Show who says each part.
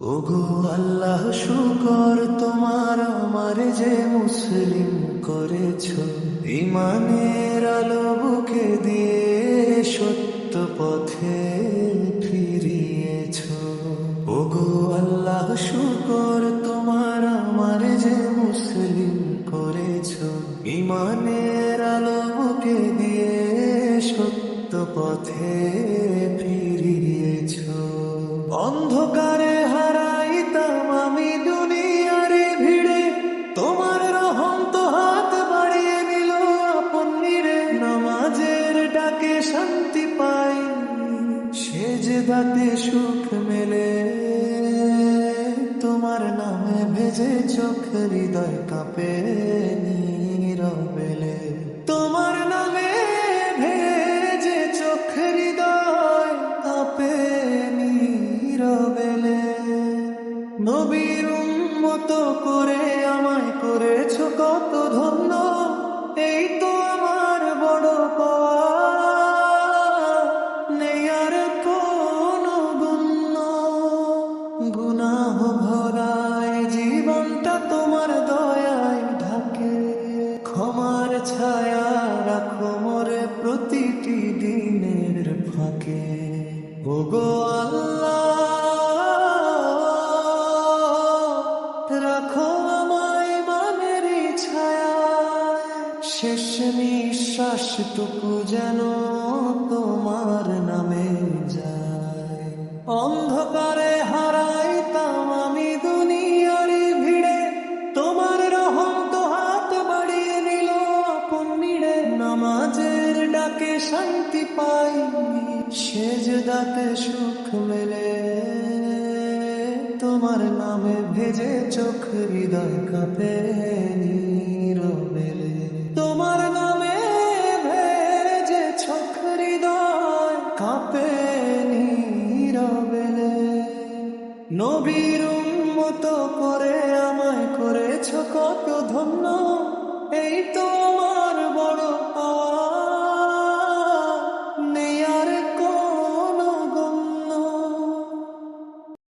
Speaker 1: ওগো আল্লাহ, শুকর তোমার, আমার যে মুসলিম করেছ। ইমানের আলো বুকে দিয়ে সত্য পথে ফিরিয়েছ। ওগো আল্লাহ, শুকর তোমার, আমার যে মুসলিম করেছ। ইমানের আলো বুকে দিয়ে সত্য পথে ফিরিয়েছ। অন্ধকারে যে দাতে সুখ মেলে। তোমার নামে ভেজে চোখ হৃদয় কাঁপে নীরবেলে। তোমার নামে ভেজে চোখ হৃদয় কাঁপে নীরবেলে। নবীর মতো করে আমায় করেছ কত ধন্য। গুনাহ ভরায় জীবনটা তোমার দয়ায় ঢাকে। ক্ষমার ছায়া রাখো মোরে প্রতিটি দিনের ফাঁকে। ওগো আল্লাহ, রাখো আমায় মানের ছায়া। শেষ নিঃশ্বাসটুকু যেন তোমার নামে যায়। অন্ধকারে নামাজের ডাকে শান্তি পাই সেজদাতে সুখ মেলে। তোমার নামে ভেজে চোখ হৃদয় কাঁপে নীরবেলে তোমার নামে ভেজে চোখ হৃদয় কাঁপে নীরবেলে নবীর মতো করে আমায় করেছ কত ধন্য।